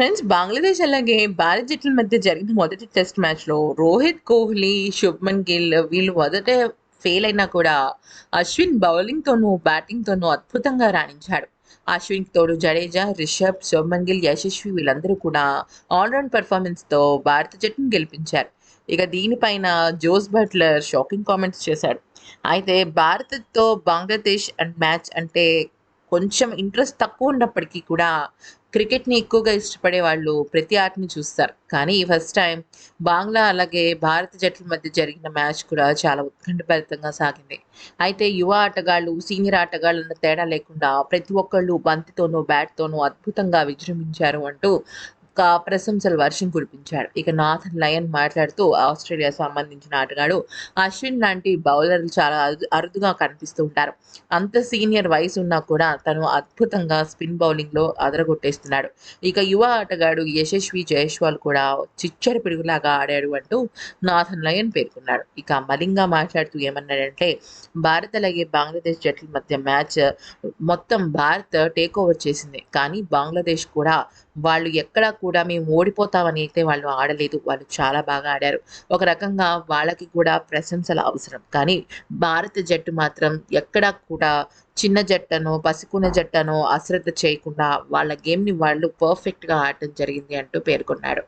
Friends Bangladesh అలాగే భారత్ జట్ల మధ్య జరిగిన మొదటి టెస్ట్ మ్యాచ్లో రోహిత్ కోహ్లీ శుభ్మన్ గిల్ వీళ్ళు మొదట ఫెయిల్ అయినా కూడా అశ్విన్ బౌలింగ్తోనూ బ్యాటింగ్తోనూ అద్భుతంగా రాణించాడు. అశ్విన్ తోడు జడేజా రిషబ్ శుభ్మన్ గిల్ యశస్వి వీళ్ళందరూ కూడా ఆల్రౌండ్ పెర్ఫార్మెన్స్తో భారత జట్టును గెలిపించారు. ఇక దీనిపైన జోస్ బట్లర్ షాకింగ్ కామెంట్స్ చేశాడు. అయితే భారత్తో బంగ్లాదేశ్ అండ్ మ్యాచ్ అంటే కొంచెం ఇంట్రెస్ట్ తక్కువ ఉన్నప్పటికీ కూడా క్రికెట్ని ఎక్కువగా ఇష్టపడే వాళ్ళు ప్రతి ఆటని చూస్తారు. కానీ ఫస్ట్ టైం బాంగ్లా అలాగే భారత జట్ల మధ్య జరిగిన మ్యాచ్ కూడా చాలా ఉత్కంఠభరితంగా సాగింది. అయితే యువ ఆటగాళ్ళు సీనియర్ ఆటగాళ్ళు అన్న తేడా లేకుండా ప్రతి ఒక్కళ్ళు బంతితోనూ బ్యాట్తోనూ అద్భుతంగా విజృంభించారు అంటూ ఒక ప్రశంసల వర్షం కురిపించాడు. ఇక నాథన్ లయన్ మాట్లాడుతూ ఆస్ట్రేలియా సంబంధించిన ఆటగాడు అశ్విన్ లాంటి బౌలర్లు చాలా అరుదు అరుదుగా కనిపిస్తూ ఉంటారు. అంత సీనియర్ వయసు ఉన్నా కూడా తను అద్భుతంగా స్పిన్ బౌలింగ్లో అదరగొట్టేస్తున్నాడు. ఇక యువ ఆటగాడు యశస్వి జయస్వాల్ కూడా చిచ్చరి పిడుగులాగా ఆడాడు అంటూ నాథన్ లయన్ పేర్కొన్నాడు ఇక మలింగా మాట్లాడుతూ ఏమన్నాడంటే భారత్ అలాగే బంగ్లాదేశ్ జట్ల మధ్య మ్యాచ్ మొత్తం భారత్ టేక్ ఓవర్ చేసింది. కానీ బంగ్లాదేశ్ కూడా వాళ్ళు ఎక్కడా కూడా కూడా మేము ఓడిపోతామని అయితే వాళ్ళు ఆడలేదు. వాళ్ళు చాలా బాగా ఆడారు. ఒక రకంగా వాళ్ళకి కూడా ప్రశంసలు అవసరం. కానీ భారత జట్టు మాత్రం ఎక్కడా కూడా చిన్న జట్టను పసుకున్న జట్టను అశ్రద్ధ చేయకుండా వాళ్ళ గేమ్ని వాళ్ళు పర్ఫెక్ట్గా ఆడటం జరిగింది అంటూ పేర్కొన్నాడు